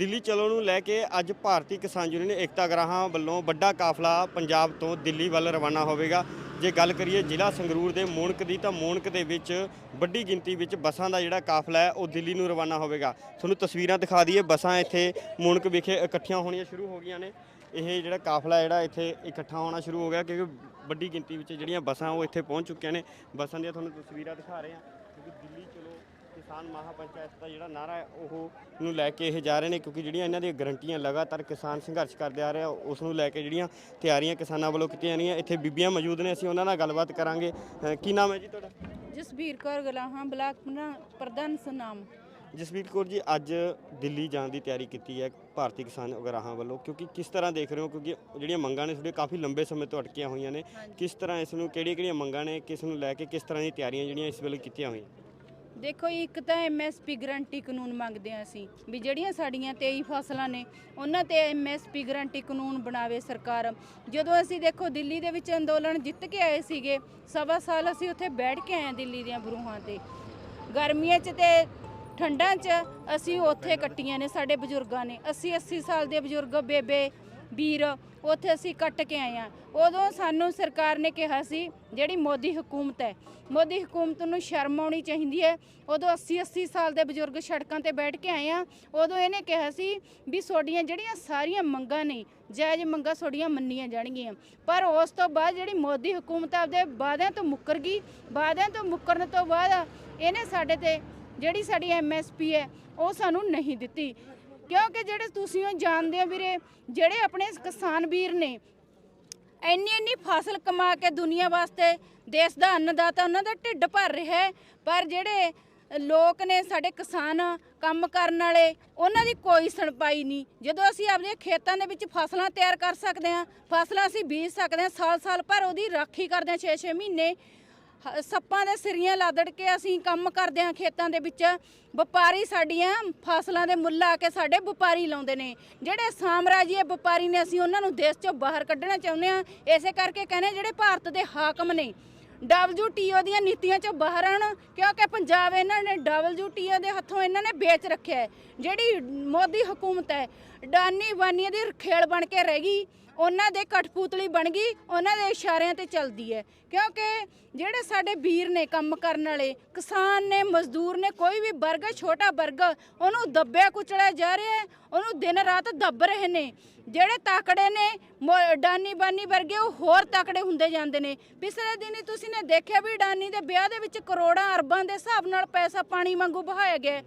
ਦਿੱਲੀ ਚਲੋ ਨੂੰ ਲੈ ਕੇ ਅੱਜ ਭਾਰਤੀ ਕਿਸਾਨ ਯੂਨੀਅਨ ਏਕਤਾ ਗਰਾਹਾਂ ਵੱਲੋਂ ਵੱਡਾ ਕਾਫਲਾ ਪੰਜਾਬ ਤੋਂ ਦਿੱਲੀ ਵੱਲ ਰਵਾਨਾ ਹੋਵੇਗਾ। ਜੇ ਗੱਲ ਕਰੀਏ ਜ਼ਿਲ੍ਹਾ ਸੰਗਰੂਰ ਦੇ ਮੋਣਕ ਦੀ ਤਾਂ ਮੋਣਕ ਦੇ ਵਿੱਚ ਵੱਡੀ ਗਿਣਤੀ ਵਿੱਚ ਬੱਸਾਂ ਦਾ ਜਿਹੜਾ ਕਾਫਲਾ ਹੈ, ਉਹ ਦਿੱਲੀ ਨੂੰ ਰਵਾਨਾ ਹੋਵੇਗਾ। ਤੁਹਾਨੂੰ ਤਸਵੀਰਾਂ ਦਿਖਾ ਦਈਏ, ਬੱਸਾਂ ਇੱਥੇ ਮੂਣਕ ਵਿਖੇ ਇਕੱਠੀਆਂ ਹੋਣੀਆਂ ਸ਼ੁਰੂ ਹੋ ਗਈਆਂ ਨੇ। ਇਹ ਜਿਹੜਾ ਕਾਫਲਾ ਜਿਹੜਾ ਇੱਥੇ ਇਕੱਠਾ ਹੋਣਾ ਸ਼ੁਰੂ ਹੋ ਗਿਆ ਕਿਉਂਕਿ ਵੱਡੀ ਗਿਣਤੀ ਵਿੱਚ ਜਿਹੜੀਆਂ ਬੱਸਾਂ ਉਹ ਇੱਥੇ ਪਹੁੰਚ ਚੁੱਕੀਆਂ ਨੇ। ਬੱਸਾਂ ਦੀਆਂ ਤੁਹਾਨੂੰ ਤਸਵੀਰਾਂ ਦਿਖਾ ਰਹੇ ਹਾਂ, ਕਿਉਂਕਿ ਦਿੱਲੀ ਕਿਸਾਨ ਮਹਾਪੰਚਾਇਤ ਦਾ ਜਿਹੜਾ ਨਾਰਾ ਹੈ ਉਹ ਨੂੰ ਲੈ ਕੇ ਇਹ ਜਾ ਰਹੇ ਨੇ ਕਿਉਂਕਿ ਜਿਹੜੀਆਂ ਇਹਨਾਂ ਦੀਆਂ ਗਰੰਟੀਆਂ ਲਗਾਤਾਰ ਕਿਸਾਨ ਸੰਘਰਸ਼ ਕਰਦੇ ਆ ਰਹੇ ਆ ਉਸ ਨੂੰ ਲੈ ਕੇ ਜਿਹੜੀਆਂ ਤਿਆਰੀਆਂ ਕਿਸਾਨਾਂ ਵੱਲੋਂ ਕੀਤੀਆਂ ਜਾਂਦੀਆਂ ਇੱਥੇ ਬੀਬੀਆਂ ਮੌਜੂਦ ਨੇ ਅਸੀਂ ਉਹਨਾਂ ਨਾਲ ਗੱਲਬਾਤ ਕਰਾਂਗੇ। ਅ, ਕੀ ਨਾਮ ਹੈ ਜੀ ਤੁਹਾਡਾ? ਜਸਬੀਰ ਕੌਰ ਗਲਾਹਾਂ ਬਲਾਕ ਪ੍ਰਧਾਨ- ਪ੍ਰਧਾਨ ਸਨਾਮ। ਜਸਵੀਰ ਕੌਰ ਜੀ ਅੱਜ ਦਿੱਲੀ ਜਾਣ ਦੀ ਤਿਆਰੀ ਕੀਤੀ ਹੈ ਭਾਰਤੀ ਕਿਸਾਨ ਉਗਰਾਹਾਂ ਵੱਲੋਂ ਕਿਉਂਕਿ ਕਿਸ ਤਰ੍ਹਾਂ ਦੇਖ ਰਹੇ ਹੋ? ਕਿਉਂਕਿ ਜਿਹੜੀਆਂ ਮੰਗਾਂ ਨੇ ਤੁਹਾਡੇ ਕਾਫੀ ਲੰਬੇ ਸਮੇਂ ਤੋਂ ਅਟਕੀਆਂ ਹੋਈਆਂ ਨੇ। ਕਿਸ ਤਰ੍ਹਾਂ ਇਸ ਨੂੰ ਕਿਹੜੀਆਂ ਕਿਹੜੀਆਂ ਮੰਗਾਂ ਨੇ ਕਿਸ ਨੂੰ ਲੈ ਕੇ ਕਿਸ ਤਰ੍ਹਾਂ ਦੀਆਂ ਤਿਆਰੀਆਂ ਜਿਹੜੀਆਂ ਇਸ ਵੇਲੇ ਕੀਤੀਆਂ ਹੋਈਆਂ? ਦੇਖੋ ਜੀ, ਇੱਕ ਤਾਂ ਐਮਐਸਪੀ ਗਰੰਟੀ ਕਾਨੂੰਨ ਮੰਗਦੇ ਆ ਅਸੀਂ ਵੀ ਜਿਹੜੀਆਂ ਸਾਡੀਆਂ 23 ਫਸਲਾਂ ਨੇ ਉਹਨਾਂ ਤੇ ਐਮਐਸਪੀ ਗਰੰਟੀ ਕਾਨੂੰਨ ਬਣਾਵੇ ਸਰਕਾਰ। ਜਦੋਂ ਅਸੀਂ ਦੇਖੋ ਦਿੱਲੀ ਦੇ ਵਿੱਚ ਅੰਦੋਲਨ ਜਿੱਤ ਕੇ ਆਏ ਸੀਗੇ ਸਵਾ ਸਾਲ ਅਸੀਂ ਉੱਥੇ ਬੈਠ ਕੇ ਆਏ ਹਾਂ ਦਿੱਲੀ ਦੀਆਂ ਬਰੂਹਾਂ ਤੇ। ਗਰਮੀਆਂ 'ਚ ਤੇ ਠੰਡਾਂ 'ਚ ਅਸੀਂ ਉੱਥੇ ਕੱਟੀਆਂ ਨੇ ਸਾਡੇ ਬਜ਼ੁਰਗਾਂ ਨੇ। 80 80 ਸਾਲ ਦੇ ਬਜ਼ੁਰਗ ਬੇਬੇ ਵੀਰ ਉੱਥੇ ਅਸੀਂ ਕੱਟ ਕੇ ਆਏ ਆ ਉਦੋਂ ਸਾਨੂੰ ਸਰਕਾਰ ਨੇ ਕਿਹਾ ਸੀ, ਜਿਹੜੀ ਮੋਦੀ ਹਕੂਮਤ ਹੈ, ਮੋਦੀ ਹਕੂਮਤ ਨੂੰ ਸ਼ਰਮ ਆਉਣੀ ਚਾਹੀਦੀ ਹੈ। ਉਦੋਂ 80 80 ਸਾਲ ਦੇ ਬਜ਼ੁਰਗ ਸੜਕਾਂ ਤੇ ਬੈਠ ਕੇ ਆਏ ਆ ਉਦੋਂ ਇਹਨੇ ਕਿਹਾ ਸੀ ਵੀ ਤੁਹਾਡੀਆਂ ਜਿਹੜੀਆਂ ਸਾਰੀਆਂ ਮੰਗਾਂ ਨੇ, ਜਾਇਜ਼ ਮੰਗਾਂ ਤੁਹਾਡੀਆਂ ਮੰਨੀਆਂ ਜਾਣਗੀਆਂ। ਪਰ ਉਸ ਤੋਂ ਬਾਅਦ ਜਿਹੜੀ ਮੋਦੀ ਹਕੂਮਤ ਆਪਦੇ ਵਾਅਦਿਆਂ ਤੋਂ ਮੁੱਕਰ ਗਈ। ਵਾਅਦਿਆਂ ਤੋਂ ਮੁੱਕਰਨ ਤੋਂ ਬਾਅਦ ਇਹਨੇ ਸਾਡੇ ਤੇ, ਜਿਹੜੀ ਸਾਡੀ ਐਮਐਸਪੀ ਹੈ, ਉਹ ਸਾਨੂੰ ਨਹੀਂ ਦਿੱਤੀ। ਕਿਉਂਕਿ ਜਿਹੜੇ ਤੁਸੀਂ ਉਹ ਜਾਣਦੇ ਹੋ ਵੀਰੇ, ਜਿਹੜੇ ਆਪਣੇ ਕਿਸਾਨ ਵੀਰ ਨੇ, ਇੰਨੀ ਇੰਨੀ ਫਸਲ ਕਮਾ ਕੇ ਦੁਨੀਆ ਵਾਸਤੇ ਦੇਸ਼ ਦਾ ਅੰਨਦਾਤਾ, ਉਹਨਾਂ ਦਾ ਢਿੱਡ ਭਰ ਰਿਹਾ ਹੈ, ਪਰ ਜਿਹੜੇ ਲੋਕ ਨੇ ਸਾਡੇ ਕਿਸਾਨ ਕੰਮ ਕਰਨ ਵਾਲੇ, ਉਹਨਾਂ ਦੀ ਕੋਈ ਸੁਣਪਾਈ ਨਹੀਂ। ਜਦੋਂ ਅਸੀਂ ਆਪਣੇ ਖੇਤਾਂ ਦੇ ਵਿੱਚ ਫਸਲਾਂ ਤਿਆਰ ਕਰ ਸਕਦੇ ਹਾਂ, ਫਸਲਾਂ ਅਸੀਂ ਬੀਜ ਸਕਦੇ ਹਾਂ, ਸਾਲ-ਸਾਲ ਭਰ ਉਹਦੀ ਰਾਖੀ ਕਰਦੇ ਹਾਂ 6-6 ਮਹੀਨੇ ਸੱਪਾਂ ਦੇ ਸਿਰੀਆਂ ਲਾਦੜ ਕੇ ਅਸੀਂ ਕੰਮ ਕਰਦੇ ਹਾਂ ਖੇਤਾਂ ਦੇ ਵਿੱਚ। ਵਪਾਰੀ ਸਾਡੀਆਂ ਫਸਲਾਂ ਦੇ ਮੁੱਲ ਆ ਕੇ ਸਾਡੇ ਵਪਾਰੀ ਲਾਉਂਦੇ ਨੇ। ਜਿਹੜੇ ਸਾਮਰਾਜੀ ਵਪਾਰੀ ਨੇ ਅਸੀਂ ਉਹਨਾਂ ਨੂੰ ਦੇਸ਼ ਚੋਂ ਬਾਹਰ ਕੱਢਣਾ ਚਾਹੁੰਦੇ ਹਾਂ, ਇਸੇ ਕਰਕੇ ਕਹਿੰਦੇ ਜਿਹੜੇ ਭਾਰਤ ਦੇ ਹਾਕਮ ਨੇ WTO ਦੀਆਂ ਨੀਤੀਆਂ ਚੋਂ ਬਾਹਰ ਆਉਣ, ਕਿਉਂਕਿ ਪੰਜਾਬ ਇਹਨਾਂ ਨੇ WTO ਦੇ ਹੱਥੋਂ ਇਹਨਾਂ ਨੇ ਵੇਚ ਰੱਖਿਆ ਜਿਹੜੀ ਮੋਦੀ ਹਕੂਮਤ ਹੈ ਡਾਨੀ ਬਾਨੀਆਂ ਦੀ ਖੇਲ ਬਣ ਕੇ ਰਹਿ ਗਈ। ਉਹਨਾਂ ਦੇ ਕਠਪੂਤਲੀ ਬਣ ਗਈ, ਉਹਨਾਂ ਦੇ ਇਸ਼ਾਰਿਆਂ ਤੇ ਚੱਲਦੀ ਹੈ। ਕਿਉਂਕਿ ਜਿਹੜੇ ਸਾਡੇ ਵੀਰ ਨੇ ਕੰਮ ਕਰਨ ਵਾਲੇ, ਕਿਸਾਨ ਨੇ, ਮਜ਼ਦੂਰ ਨੇ, ਕੋਈ ਵੀ ਵਰਗ ਛੋਟਾ ਵਰਗ, ਉਹਨੂੰ ਦੱਬਿਆ ਕੁਚਲਿਆ ਜਾ ਰਿਹਾ ਹੈ, ਉਹਨੂੰ ਦਿਨ ਰਾਤ ਦੱਬ ਰਹੇ ਨੇ। ਜਿਹੜੇ ਤਾਕੜੇ ਨੇ, ਮੋ- ਡਾਨੀ ਬਾਨੀ ਵਰਗੇ, ਉਹ ਹੋਰ ਤਾਕੜੇ ਹੁੰਦੇ ਜਾਂਦੇ ਨੇ। ਪਿਛਲੇ ਦਿਨੀ ਤੁਸੀਂ ਨੇ ਦੇਖਿਆ ਵੀ ਡਾਨੀ ਦੇ ਵਿਆਹ ਦੇ ਵਿੱਚ ਕਰੋੜਾਂ ਅਰਬਾਂ ਦੇ ਹਿਸਾਬ ਨਾਲ ਪੈਸਾ ਪਾਣੀ ਵਾਂਗੂ ਬਹਾਇਆ ਗਿਆ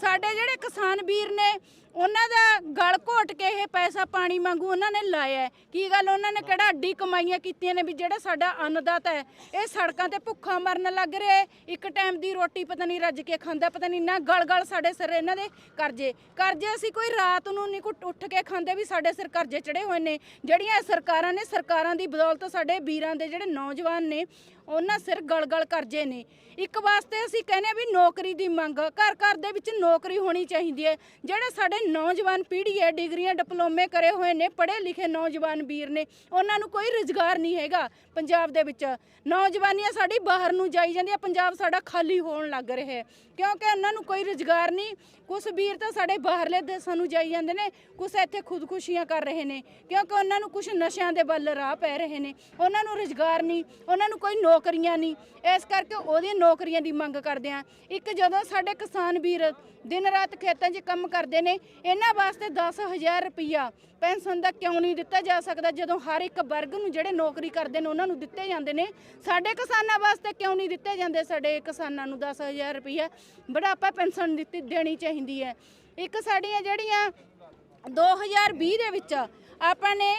ਸਾਡੇ ਜਿਹੜੇ ਕਿਸਾਨ ਵੀਰ ਨੇ, ਉਹਨਾਂ ਦਾ ਗਲ ਘੋਟ ਕੇ ਇਹ ਪੈਸਾ ਪਾਣੀ ਵਾਂਗੂ ਉਹਨਾਂ ਨੇ ਲਾਇਆ ਕੀ ਗੱਲ ਉਹਨਾਂ ਨੇ ਕਿਹੜਾ ਅੱਡੀ ਕਮਾਈਆਂ ਕੀਤੀਆਂ ਨੇ ਵੀ ਜਿਹੜਾ ਸਾਡਾ ਅੰਨਦਾਤਾ ਹੈ? ਇਹ ਸੜਕਾਂ ਤੇ ਭੁੱਖਾ ਮਰਨ ਲੱਗ ਰਿਹਾ ਹੈ। ਇੱਕ ਟਾਈਮ ਦੀ ਰੋਟੀ ਪਤਾ ਨਹੀਂ ਰੱਜ ਕੇ ਖਾਂਦਾ, ਪਤਾ ਨਹੀਂ ਨਾ ਗਲ ਗਲ ਸਾਡੇ ਸਿਰ ਇਹਨਾਂ ਦੇ ਕਰਜ਼ੇ। ਕਰਜ਼ੇ ਅਸੀਂ ਕੋਈ ਰਾਤ ਨੂੰ ਨਹੀਂ ਕੋਈ ਉੱਠ ਕੇ ਖਾਂਦੇ ਵੀ ਸਾਡੇ ਸਿਰ ਕਰਜ਼ੇ ਚੜੇ ਹੋਏ ਨੇ। ਜਿਹੜੀਆਂ ਸਰਕਾਰਾਂ ਨੇ, ਸਰਕਾਰਾਂ ਦੀ ਬਦੌਲਤ ਸਾਡੇ ਵੀਰਾਂ ਦੇ ਜਿਹੜੇ ਨੌਜਵਾਨ ਨੇ ਉਹਨਾਂ ਸਿਰ ਗਲ ਗਲ ਕਰਜ਼ੇ ਨੇ। ਇੱਕ ਵਾਸਤੇ ਅਸੀਂ ਕਹਿੰਦੇ ਹਾਂ ਵੀ ਨੌਕਰੀ ਦੀ ਮੰਗ, ਘਰ ਘਰ ਦੇ ਵਿੱਚ ਨੌਕਰੀ ਹੋਣੀ ਚਾਹੀਦੀ ਹੈ। ਜਿਹੜੇ ਸਾਡੇ ਨੌਜਵਾਨ ਪੀੜ੍ਹੀ ਹੈ, ਡਿਗਰੀਆਂ, ਡਿਪਲੋਮੇ ਕਰੇ ਹੋਏ ਨੇ, ਪੜ੍ਹੇ ਲਿਖੇ ਨੌਜਵਾਨ ਵੀਰ ਨੇ, ਉਹਨਾਂ ਨੂੰ ਕੋਈ ਰੁਜ਼ਗਾਰ ਨਹੀਂ ਹੈਗਾ ਪੰਜਾਬ ਦੇ ਵਿੱਚ। ਨੌਜਵਾਨੀਆਂ ਸਾਡੀ ਬਾਹਰ ਨੂੰ ਜਾਈ ਜਾਂਦੀ ਹੈ ਪੰਜਾਬ ਸਾਡਾ ਖਾਲੀ ਹੋਣ ਲੱਗ ਰਿਹਾ ਹੈ। ਕਿਉਂਕਿ ਉਹਨਾਂ ਨੂੰ ਕੋਈ ਰੁਜ਼ਗਾਰ ਨਹੀਂ। ਕੁਝ ਵੀਰ ਤਾਂ ਸਾਡੇ ਬਾਹਰਲੇ ਦੇਸ਼ਾਂ ਨੂੰ ਜਾਈ ਜਾਂਦੇ ਨੇ ਕੁਝ ਇੱਥੇ ਖੁਦਕੁਸ਼ੀਆਂ ਕਰ ਰਹੇ ਨੇ। ਕਿਉਂਕਿ ਉਹਨਾਂ ਨੂੰ ਕੁਝ ਨਸ਼ਿਆਂ ਦੇ ਵੱਲ ਰਾਹ ਪੈ ਰਹੇ ਨੇ। ਉਹਨਾਂ ਨੂੰ ਰੁਜ਼ਗਾਰ ਨਹੀਂ, ਉਹਨਾਂ ਨੂੰ ਕੋਈ ਨੌਕਰੀਆਂ ਨਹੀਂ। ਇਸ ਕਰਕੇ ਉਹਦੀਆਂ ਨੌਕਰੀਆਂ ਦੀ ਮੰਗ ਕਰਦੇ ਆ ਇੱਕ ਜਦੋਂ ਸਾਡੇ ਕਿਸਾਨ ਵੀਰ ਦਿਨ ਰਾਤ ਖੇਤਾਂ 'ਚ ਕੰਮ ਕਰਦੇ ਨੇ, ਇਹਨਾਂ ਵਾਸਤੇ 10000 ਰੁਪਈਆ ਪੈਨਸ਼ਨ ਦਾ ਕਿਉਂ ਨਹੀਂ ਦਿੱਤਾ ਜਾ ਸਕਦਾ? ਜਦੋਂ ਹਰ ਇੱਕ ਵਰਗ ਨੂੰ ਜਿਹੜੇ ਨੌਕਰੀ ਕਰਦੇ ਨੇ, ਉਹਨਾਂ ਨੂੰ ਦਿੱਤੇ ਜਾਂਦੇ ਨੇ। ਸਾਡੇ ਕਿਸਾਨਾਂ ਵਾਸਤੇ ਕਿਉਂ ਨਹੀਂ ਦਿੱਤੇ ਜਾਂਦੇ ਸਾਡੇ ਕਿਸਾਨਾਂ ਨੂੰ 10000 ਰੁਪਈਆ? ਬੁਢਾਪਾ ਪੈਨਸ਼ਨ ਦਿੱਤੀ, ਦੇਣੀ ਚਾਹੀਦੀ ਹੈ। ਇੱਕ ਸਾਡੀਆਂ ਜਿਹੜੀਆਂ 2020 ਦੇ ਵਿੱਚ ਆਪਾਂ ਨੇ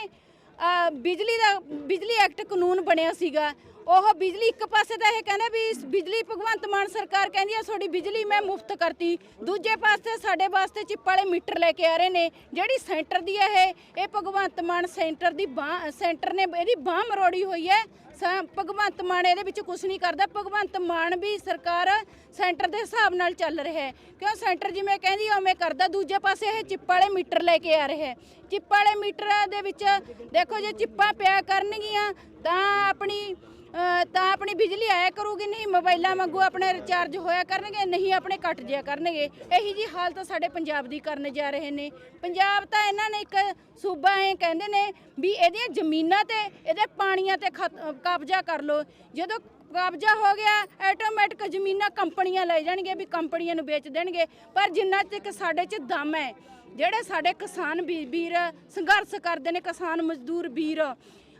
ਬਿਜਲੀ ਦਾ, ਬਿਜਲੀ ਐਕਟ ਕਾਨੂੰਨ ਬਣਿਆ ਸੀਗਾ। ਉਹ ਬਿਜਲੀ ਇੱਕ ਪਾਸੇ ਤਾਂ ਇਹ ਕਹਿੰਦਾ ਵੀ ਇਸ ਬਿਜਲੀ ਭਗਵੰਤ ਮਾਨ ਸਰਕਾਰ ਕਹਿੰਦੀ ਆ, ਤੁਹਾਡੀ ਬਿਜਲੀ ਮੈਂ ਮੁਫਤ ਕਰਤੀ। ਦੂਜੇ ਪਾਸੇ ਸਾਡੇ ਵਾਸਤੇ ਚਿੱਪ ਵਾਲੇ ਮੀਟਰ ਲੈ ਕੇ ਆ ਰਹੇ ਨੇ। ਜਿਹੜੀ ਸੈਂਟਰ ਦੀ ਹੈ ਇਹ ਇਹ ਭਗਵੰਤ ਮਾਨ ਸੈਂਟਰ ਦੀ ਬਾਂਹ ਸੈਂਟਰ ਨੇ ਇਹਦੀ ਬਾਂਹ ਮਰੋੜੀ ਹੋਈ ਹੈ। ਸ- ਭਗਵੰਤ ਮਾਨ ਇਹਦੇ ਵਿੱਚ ਕੁਝ ਨਹੀਂ ਕਰਦਾ। ਭਗਵੰਤ ਮਾਨ ਵੀ ਸਰਕਾਰ ਸੈਂਟਰ ਦੇ ਹਿਸਾਬ ਨਾਲ ਚੱਲ ਰਿਹਾ ਹੈ। ਕਿਉਂ ਸੈਂਟਰ ਜਿਵੇਂ ਕਹਿੰਦੀ ਉਵੇਂ ਕਰਦਾ। ਦੂਜੇ ਪਾਸੇ ਇਹ ਚਿੱਪ ਵਾਲੇ ਮੀਟਰ ਲੈ ਕੇ ਆ ਰਿਹਾ ਹੈ। ਚਿੱਪ ਵਾਲੇ ਮੀਟਰ ਦੇ ਵਿੱਚ ਦੇਖੋ ਜੇ ਚਿੱਪਾਂ ਪਿਆ ਕਰਨਗੀਆਂ, ਤਾਂ ਆਪਣੀ ਤਾਂ ਆਪਣੀ ਬਿਜਲੀ ਆਇਆ ਕਰੂਗੀ, ਨਹੀਂ ਮੋਬਾਈਲਾਂ ਵਾਂਗੂ ਆਪਣੇ ਰਿਚਾਰਜ ਹੋਇਆ ਕਰਨਗੇ, ਨਹੀਂ ਆਪਣੇ ਕੱਟ ਜਿਆ ਕਰਨਗੇ। ਇਹੀ ਜੀ ਹਾਲਤ ਸਾਡੇ ਪੰਜਾਬ ਦੀ ਕਰਨ ਜਾ ਰਹੇ ਨੇ। ਪੰਜਾਬ ਤਾਂ ਇਹਨਾਂ ਨੇ ਇੱਕ ਸੂਬਾ ਐ ਕਹਿੰਦੇ ਨੇ ਵੀ ਇਹਦੀਆਂ ਜ਼ਮੀਨਾਂ ਤੇ, ਇਹਦੇ ਪਾਣੀਆਂ ਤੇ ਖਤ- ਕਬਜ਼ਾ ਕਰ ਲੋ ਜਦੋਂ ਕਬਜ਼ਾ ਹੋ ਗਿਆ ਆਟੋਮੈਟਿਕ ਜ਼ਮੀਨਾਂ ਕੰਪਨੀਆਂ ਲੈ ਜਾਣਗੇ ਵੀ ਕੰਪਨੀਆਂ ਨੂੰ ਵੇਚ ਦੇਣਗੇ। ਪਰ ਜਿੰਨਾ ਤੱਕ ਸਾਡੇ 'ਚ ਦਮ ਹੈ ਜਿਹੜੇ ਸਾਡੇ ਕਿਸਾਨ ਵੀ- ਵੀਰ ਸੰਘਰਸ਼ ਕਰਦੇ ਨੇ, ਕਿਸਾਨ ਮਜ਼ਦੂਰ ਵੀਰ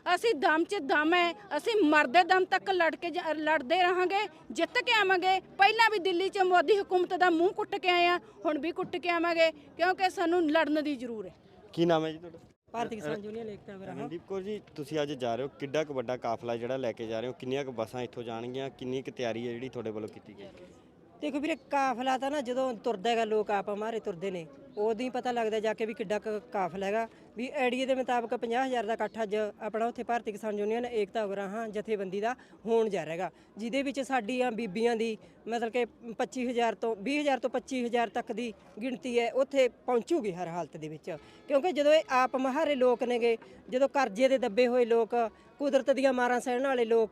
ਅਸੀਂ ਦਮ 'ਚ ਦਮ ਹੈ ਅਸੀਂ ਮਰਦੇ ਦਮ ਤੱਕ ਲੜ ਕੇ ਜ- ਲੜਦੇ ਰਹਾਂਗੇ ਜਿੱਤ ਕੇ ਆਵਾਂਗੇ। ਪਹਿਲਾਂ ਵੀ ਦਿੱਲੀ 'ਚ ਮੋਦੀ ਹਕੂਮਤ ਦਾ ਮੂੰਹ ਕੁੱਟ ਕੇ ਆਏ ਆ ਹੁਣ ਵੀ ਕੁੱਟ ਕੇ ਆਵਾਂਗੇ ਕਿਉਂਕਿ ਸਾਨੂੰ ਲੜਨ ਦੀ ਜ਼ਰੂਰ ਹੈ ਕੀ ਨਾਮ ਹੈ ਜੀ ਤੁਹਾਡਾ? ਭਾਰਤੀ ਕਿਸਾਨ ਯੂਨੀਅਨ ਏਕਤਾ ਵਿਰਾਹ। ਰਮਨਦੀਪ ਕੌਰ ਜੀ ਤੁਸੀਂ ਅੱਜ ਜਾ ਰਹੇ ਹੋ ਕਿੱਡਾ ਕੁ ਵੱਡਾ ਕਾਫਲਾ ਜਿਹੜਾ ਲੈ ਕੇ ਜਾ ਰਹੇ ਹੋ ਕਿੰਨੀਆਂ ਕੁ ਬੱਸਾਂ ਇੱਥੋਂ ਜਾਣਗੀਆਂ ਕਿੰਨੀ ਕੁ ਤਿਆਰੀ ਹੈ ਜਿਹੜੀ ਤੁਹਾਡੇ ਵੱਲੋਂ ਕੀਤੀ ਗਈ? ਦੇਖੋ ਵੀਰੇ ਕਾਫਲਾ ਤਾਂ ਨਾ ਜਦੋਂ ਤੁਰਦਾ ਹੈਗਾ ਲੋਕ ਆਪ ਮਾਰੇ ਤੁਰਦੇ ਨੇ ਉਦੋਂ ਹੀ ਪਤਾ ਲੱਗਦਾ ਜਾ ਕੇ ਵੀ ਕਿੱਡਾ ਕੁ ਕਾਫਲਾ ਹੈਗਾ। ਵੀ ਐਡੀਏ ਦੇ ਮੁਤਾਬਕ 50000 ਦਾ ਇਕੱਠ ਅੱਜ ਆਪਣਾ ਉੱਥੇ ਭਾਰਤੀ ਕਿਸਾਨ ਯੂਨੀਅਨ ਏਕਤਾ ਉਗਰਾਹਾਂ ਜਥੇਬੰਦੀ ਦਾ ਹੋਣ ਜਾ ਰਿਹਾ ਹੈਗਾ ਜਿਹਦੇ ਵਿੱਚ ਸਾਡੀਆਂ ਬੀਬੀਆਂ ਦੀ ਮਤਲਬ ਕਿ 25000 ਤੋਂ 20000 ਤੋਂ 25000 ਤੱਕ ਦੀ ਗਿਣਤੀ ਹੈ, ਉੱਥੇ ਪਹੁੰਚੂਗੀ ਹਰ ਹਾਲਤ ਦੇ ਵਿੱਚ। ਕਿਉਂਕਿ ਜਦੋਂ ਇਹ ਆਪ ਮਹਾਰੇ ਲੋਕ ਨੇਗੇ, ਜਦੋਂ ਕਰਜ਼ੇ ਦੇ ਦੱਬੇ ਹੋਏ ਲੋਕ, ਕੁਦਰਤ ਦੀਆਂ ਮਾਰਾਂ ਸਹਿਣ ਵਾਲੇ ਲੋਕ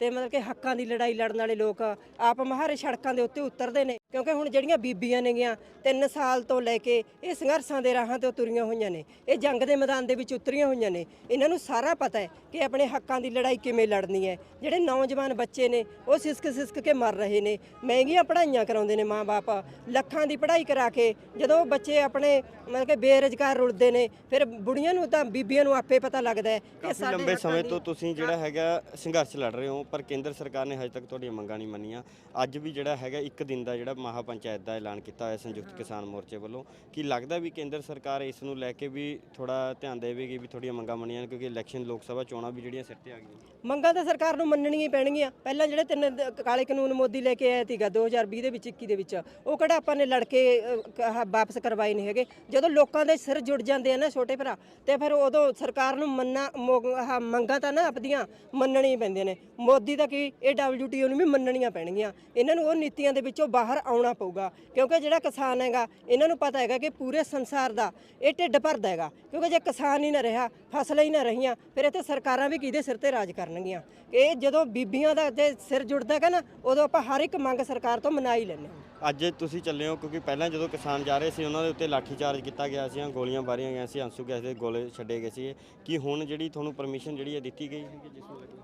ਤੇ ਮਤਲਬ ਕਿ ਹੱਕਾਂ ਦੀ ਲੜਾਈ ਲੜਨ ਵਾਲੇ ਲੋਕ ਆਪ ਮਹਾਰੇ ਸੜਕਾਂ ਦੇ ਉੱਤੇ ਉਤਰਦੇ ਨੇ। ਕਿਉਂਕਿ ਹੁਣ ਜਿਹੜੀਆਂ ਬੀਬੀਆਂ ਨੇਗੀਆਂ 3 ਸਾਲ ਤੋਂ ਲੈ ਕੇ ਇਹ ਸੰਘਰਸ਼ਾਂ ਦੇ ਰਾਹਾਂ ਤੇ ਤੁਰੀਆਂ ਹੋਈਆਂ ਨੇ, ਇਹ ਜੰਗ ਦੇ ਮੈਦਾਨ ਦੇ ਵਿੱਚ ਉਤਰੀਆਂ ਹੋਈਆਂ ਨੇ। ਇਹਨਾਂ ਨੂੰ ਸਾਰਾ ਪਤਾ ਹੈ ਕਿ ਆਪਣੇ ਹੱਕਾਂ ਦੀ ਲੜਾਈ ਕਿਵੇਂ ਲੜਨੀ ਹੈ। ਜਿਹੜੇ ਨੌਜਵਾਨ ਬੱਚੇ ਨੇ ਉਹ ਸਿਸਕ ਸਿਸਕ ਕੇ ਮਰ ਰਹੇ ਨੇ। ਮਹਿੰਗੀਆਂ ਪੜ੍ਹਾਈਆਂ ਕਰਾਉਂਦੇ ਨੇ ਮਾਪੇ ਲੱਖਾਂ ਦੀ ਪੜ੍ਹਾਈ ਕਰਾ ਕੇ ਜਦੋਂ ਉਹ ਬੱਚੇ ਆਪਣੇ ਮਤਲਬ ਕਿ ਬੇਰੁਜ਼ਗਾਰ ਰੁਲਦੇ ਨੇ ਫਿਰ ਬੁੜੀਆਂ ਨੂੰ ਤਾਂ ਬੀਬੀਆਂ ਨੂੰ ਆਪੇ ਪਤਾ ਲੱਗਦਾ ਹੈ ਕਿ ਸਾਡੇ ਲੰਬੇ ਸਮੇਂ ਤੋਂ ਤੁਸੀਂ ਜਿਹੜਾ ਹੈਗਾ ਸੰਘਰਸ਼ ਲੜ ਰਹੇ ਹੋ ਪਰ ਕੇਂਦਰ ਸਰਕਾਰ ਨੇ ਹਜੇ ਤੱਕ ਤੁਹਾਡੀਆਂ ਮੰਗਾਂ ਨਹੀਂ ਮੰਨੀਆਂ। ਅੱਜ ਵੀ ਜਿਹੜਾ ਹੈਗਾ ਇੱਕ ਦਿਨ ਦਾ ਜਿਹੜਾ ਮਹਾ ਪੰਚਾਇਤ ਦਾ ਐਲਾਨ ਕੀਤਾ ਹੋਇਆ ਸੰਯੁਕਤ ਕਿਸਾਨ ਮੋਰਚੇ ਵੱਲੋਂ ਕੀ ਲੱਗਦਾ ਵੀ ਕੇਂਦਰ ਸਰਕਾਰ ਇਸ ਨੂੰ ਲੈ ਕੇ ਵੀ ਥੋੜਾ ਧਿਆਨ ਦੇਵੇਗੀ ਵੀ ਤੁਹਾਡੀਆਂ ਮੰਗਾਂ ਮੰਨੀਆਂ ਕਿਉਂਕਿ ਇਲੈਕਸ਼ਨ ਲੋਕ ਸਭਾ ਚੋਣਾਂ ਵੀ ਜਿਹੜੀਆਂ ਸਿਰ ਤੇ ਆ ਗਈਆਂ। ਮੰਗਾਂ ਤਾਂ ਸਰਕਾਰ ਨੂੰ ਮੰਨਣੀਆਂ ਹੀ ਪੈਣਗੀਆਂ। ਪਹਿਲਾਂ ਜਿਹੜੇ ਤਿੰਨ ਦ- ਕਾਲੇ ਕਾਨੂੰਨ ਮੋਦੀ ਲੈ ਕੇ ਆਇਆ ਸੀਗਾ 2020 ਦੇ ਵਿੱਚ 21 ਦੇ ਵਿੱਚ ਉਹ ਕਿਹੜਾ ਆਪਾਂ ਨੇ ਲੜ ਕੇ ਅ, ਕ- ਆਹ ਵਾਪਸ ਕਰਵਾਏ ਨਹੀਂ ਹੈਗੇ। ਜਦੋਂ ਲੋਕਾਂ ਦੇ ਸਿਰ ਜੁੜ ਜਾਂਦੇ ਆ ਨਾ ਛੋਟੇ ਭਰਾ ਤੇ ਫਿਰ ਉਦੋਂ ਸਰਕਾਰ ਨੂੰ ਮੰਨਾ ਮੋ- ਆਹ ਮੰਗਾਂ ਤਾਂ ਨਾ ਆਪਦੀਆਂ ਮੰਨਣੀਆਂ ਹੀ ਪੈਂਦੀਆਂ ਨੇ। ਮੋਦੀ ਦਾ ਕੀ ਇਹ WTO ਨੂੰ ਵੀ ਮੰਨਣੀਆਂ ਪੈਣਗੀਆਂ। ਇਹਨਾਂ ਨੂੰ ਉਹ ਨੀਤੀਆਂ ਦੇ ਵਿੱਚੋਂ ਬਾਹਰ ਆਉਣਾ ਪਊਗਾ। ਕਿਉਂਕਿ ਜਿਹੜਾ ਕਿਸਾਨ ਹੈਗਾ ਇਹਨਾਂ ਨੂੰ ਪਤਾ ਹੈਗਾ ਕਿ ਪੂਰੇ ਸੰਸਾਰ ਦਾ ਇਹ ਢਿੱਡ ਭਰਦਾ ਹੈਗਾ। ਕਿਉਂਕਿ ਜੇ ਕਿਸਾਨ ਹੀ ਨਾ ਰਿਹਾ, ਫਸਲਾਂ ਹੀ ਨਾ ਰਹੀਆਂ, ਫਿਰ ਇੱਥੇ ਸਰਕਾਰਾਂ ਵੀ ਕਿਹਦੇ ਸਿਰ ਤੇ ਰਾਜ ਕਰਨਗੀਆਂ? ਇਹ ਜਦੋਂ ਬੀਬੀਆਂ ਦਾ ਜੇ ਸਿਰ ਜੁੜਦਾ ਹੈਗਾ ਨਾ, ਉਦੋਂ ਆਪਾਂ ਹਰ ਇੱਕ ਮੰਗ ਸਰਕਾਰ ਤੋਂ ਮਨਾ ਹੀ ਲੈਂਦੇ ਹਾਂ। ਅੱਜ ਤੁਸੀਂ ਚੱਲੇ ਹੋ, ਕਿਉਂਕਿ ਪਹਿਲਾਂ ਜਦੋਂ ਕਿਸਾਨ ਜਾ ਰਹੇ ਸੀ, ਉਹਨਾਂ ਦੇ ਉੱਤੇ ਲਾਠੀ ਚਾਰਜ ਕੀਤਾ ਗਿਆ ਸੀ, ਗੋਲੀਆਂ ਮਾਰੀਆਂ ਗਈਆਂ ਸੀ, ਅੰਸੂ ਗੈਸ ਦੇ ਗੋਲੇ ਛੱਡੇ ਗਏ ਸੀ। ਕਿ ਹੁਣ ਜਿਹੜੀ ਤੁਹਾਨੂੰ ਪਰਮਿਸ਼ਨ ਜਿਹੜੀ ਹੈ ਦਿੱਤੀ ਗਈ ਹੈ, ਜਿਸ ਨੂੰ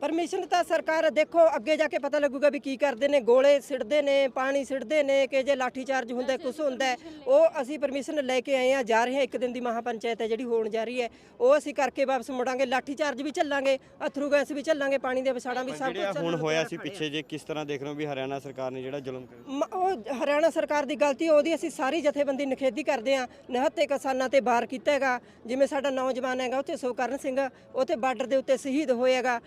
ਪਰਮਿਸ਼ਨ ਤਾਂ ਸਰਕਾਰ ਦੇਖੋ ਅੱਗੇ ਜਾ ਕੇ ਪਤਾ ਲੱਗੂਗਾ ਵੀ ਕੀ ਕਰਦੇ ਨੇ ਗੋਲੇ ਸਿੱਟਦੇ ਨੇ ਪਾਣੀ ਸਿੱਟਦੇ ਨੇ ਕਿ ਜੇ ਲਾਠੀ ਚਾਰਜ ਹੁੰਦਾ ਕੁਝ ਹੁੰਦਾ ਉਹ ਅਸੀਂ ਪਰਮਿਸ਼ਨ ਲੈ ਕੇ ਆਏ ਆ ਜਾ ਰਹੇ ਹਾਂ ਇੱਕ ਦਿਨ ਦੀ ਮਹਾ ਪੰਚਾਇਤ ਹੈ ਜਿਹੜੀ ਹੋਣ ਜਾ ਰਹੀ ਹੈ। ਉਹ ਅਸੀਂ ਕਰਕੇ ਵਾਪਸ ਮੁੜਾਂਗੇ ਲਾਠੀ ਚਾਰਜ ਵੀ ਚੱਲਾਂਗੇ ਅਥਰੂ ਗੈਸ ਵੀ ਚੱਲਾਂਗੇ ਪਾਣੀ ਦੇ ਵਿਛਾੜਾਂ ਵੀ ਸਭ ਕੁਝ ਹੁਣ ਹੋਇਆ ਸੀ ਪਿੱਛੇ ਜੇ ਕਿਸ ਤਰ੍ਹਾਂ ਦੇਖ ਰਹੇ ਹੋ ਵੀ ਹਰਿਆਣਾ ਸਰਕਾਰ ਨੇ ਜਿਹੜਾ ਜ਼ੁਲਮ ਕਰਿਆ ਉਹ ਹਰਿਆਣਾ ਸਰਕਾਰ ਦੀ ਗਲਤੀ ਉਹਦੀ ਅਸੀਂ ਸਾਰੀ ਜਥੇਬੰਦੀ ਨਿਖੇਧੀ ਕਰਦੇ ਹਾਂ। ਨਿਹੱਥੇ ਕਿਸਾਨਾਂ ਤੇ ਬਾਰ ਕੀਤਾ ਹੈਗਾ ਜਿਵੇਂ ਸਾਡਾ ਨੌਜਵਾਨ ਹੈਗਾ ਉੱਥੇ ਸੁਖਕਰਨ ਸਿੰਘ ਉੱਥੇ ਬਾਰਡਰ ਦੇ ਉੱਤੇ ਸ਼ਹੀਦ ਹੋਏਗਾ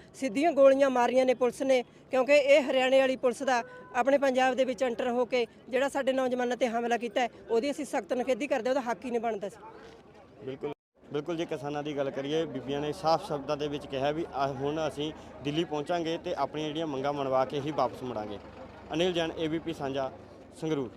ਸਿੱਧੀਆਂ ਗੋਲੀਆਂ ਮਾਰੀਆਂ ਨੇ ਪੁਲਿਸ ਨੇ, ਕਿਉਂਕਿ ਇਹ ਹਰਿਆਣੇ ਵਾਲੀ ਪੁਲਿਸ ਦਾ ਆਪਣੇ ਪੰਜਾਬ ਦੇ ਵਿੱਚ ਐਂਟਰ ਹੋ ਕੇ ਜਿਹੜਾ ਸਾਡੇ ਨੌਜਵਾਨਾਂ ਤੇ ਹਮਲਾ ਕੀਤਾ ਉਹਦੀ ਅਸੀਂ ਸਖਤ ਨਿਖੇਧੀ ਕਰਦੇ ਉਹਦਾ ਹੱਕ ਹੀ ਨਹੀਂ ਬਣਦਾ ਸੀ। ਬਿਲਕੁਲ ਬਿਲਕੁਲ ਜੇ ਕਿਸਾਨਾਂ ਦੀ ਗੱਲ ਕਰੀਏ, ਬੀਬੀਆਂ ਨੇ ਸਾਫ਼ ਸ਼ਬਦਾਂ ਦੇ ਵਿੱਚ ਕਿਹਾ ਵੀ ਹੁਣ ਅਸੀਂ ਦਿੱਲੀ ਪਹੁੰਚਾਂਗੇ ਤੇ ਆਪਣੀਆਂ ਜਿਹੜੀਆਂ ਮੰਗਾਂ ਮਨਵਾ ਕੇ ਹੀ ਵਾਪਸ ਮੁੜਾਂਗੇ। ਅਨਿਲ ਜੈਨ ਏਬੀਪੀ ਸਾਂਝਾ, ਸੰਗਰੂਰ।